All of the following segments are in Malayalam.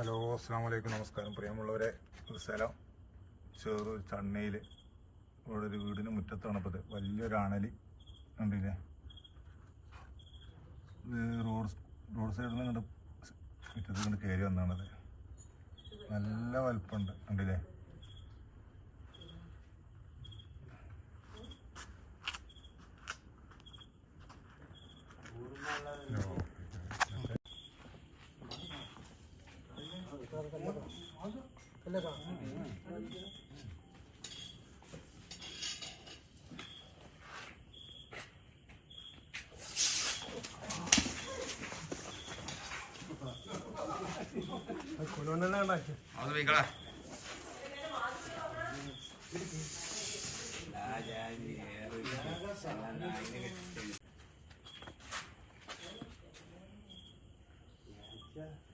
അസ്സാം വലൈക്കും നമസ്കാരം. പ്രിയമുള്ളവരെ ഒരു സ്ഥലം ചെറു ചണ്ണയിൽ ഇവിടെ ഒരു വീടിന് മുറ്റത്താണ് ഇപ്പോൾ ഇത് വലിയൊരു അണലി കണ്ടില്ലേ? റോഡ് റോഡ് സൈഡിൽ നിന്ന് മുറ്റത്ത് കൊണ്ട് കയറി വന്നാണത്. നല്ല വലുപ്പമുണ്ട്. കണ്ടില്ലേ? കൊണ്ടുവന്നെ ഉണ്ടാക്കി അത് വെക്കളാ Yeah.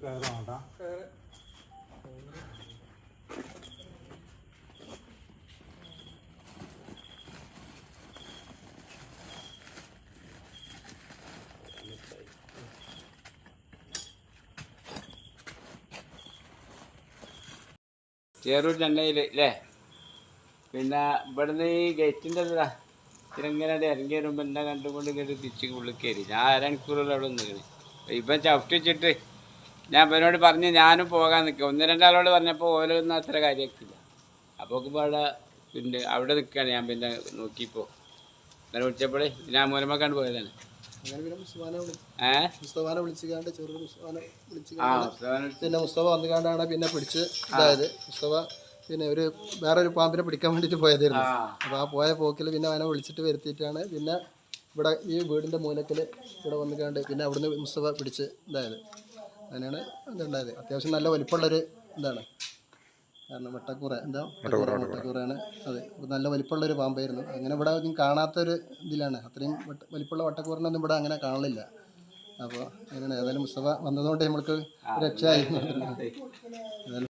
പോയിക്കളാ ചേറൂർ ചെന്നൈയിൽ അല്ലേ പിന്നെ ഇവിടുന്ന് ഈ ഗേറ്റിന്റെ എന്താ? ഇങ്ങനെ ഇറങ്ങി വരുമ്പോൾ എന്നെ കണ്ടുകൊണ്ട് ഇങ്ങനെ തിരിച്ച് ഉള്ളിൽ കയറി. ഞാൻ അരമണിക്കൂറുള്ള അവിടെ നിൽക്കണേ ഇപ്പം ചവിട്ടി വെച്ചിട്ട് ഞാൻ ഇവനോട് പറഞ്ഞ് ഞാനും പോകാൻ നിൽക്കുക ഒന്ന് രണ്ടാളോട് പറഞ്ഞപ്പോൾ ഓരോന്നും അത്ര കാര്യമാക്കില്ല അപ്പോൾ ഇവിടെ പിന്നെ അവിടെ നിൽക്കുകയാണ് ഞാൻ പിന്നെ നോക്കിയപ്പോൾ ഇങ്ങനെ വിളിച്ചപ്പോഴേ ഞാൻ മൂലമാക്കാണ്ട് പോയതാണ്. പിന്നെ മുസ്തഫാനെ മുസ്തഫാനെ വിളിച്ചുകാണ്ട് മുസ്തഫ വന്നുകാണ്ടാണ് പിന്നെ പിടിച്ച് അതായത് മുസ്തഫ പിന്നെ ഒരു വേറെ ഒരു പാമ്പിനെ പിടിക്കാൻ വേണ്ടിയിട്ട് പോയതായിരുന്നു. അപ്പോൾ ആ പോയ പോക്കിൽ പിന്നെ അവനെ വിളിച്ചിട്ട് വരുത്തിയിട്ടാണ് പിന്നെ ഇവിടെ ഈ വീടിന്റെ മൂലത്തിൽ ഇവിടെ വന്നുകാണ്ട് പിന്നെ അവിടുന്ന് മുസ്തഫ പിടിച്ച് ഇതായത്. അങ്ങനെയാണ് ഇതുണ്ടായത്. അത്യാവശ്യം നല്ല വലിപ്പമുള്ളൊരു ഇതാണ്. കാരണം വെട്ടക്കൂറ എന്താ? വെട്ടക്കൂറയാണ് അതെ. നല്ല വലിപ്പമുള്ളൊരു പാമ്പായിരുന്നു. അങ്ങനെ ഇവിടെ ഒന്നും കാണാത്തൊരു ഇതിലാണ്. അത്രയും വട്ട വലിപ്പമുള്ള വട്ടക്കൂറിനൊന്നും ഇവിടെ അങ്ങനെ കാണലില്ല. അപ്പോൾ അങ്ങനെയാണ്. ഏതായാലും മുസ്തഫ വന്നതുകൊണ്ട് നമ്മൾക്ക് രക്ഷയായി. ഏതായാലും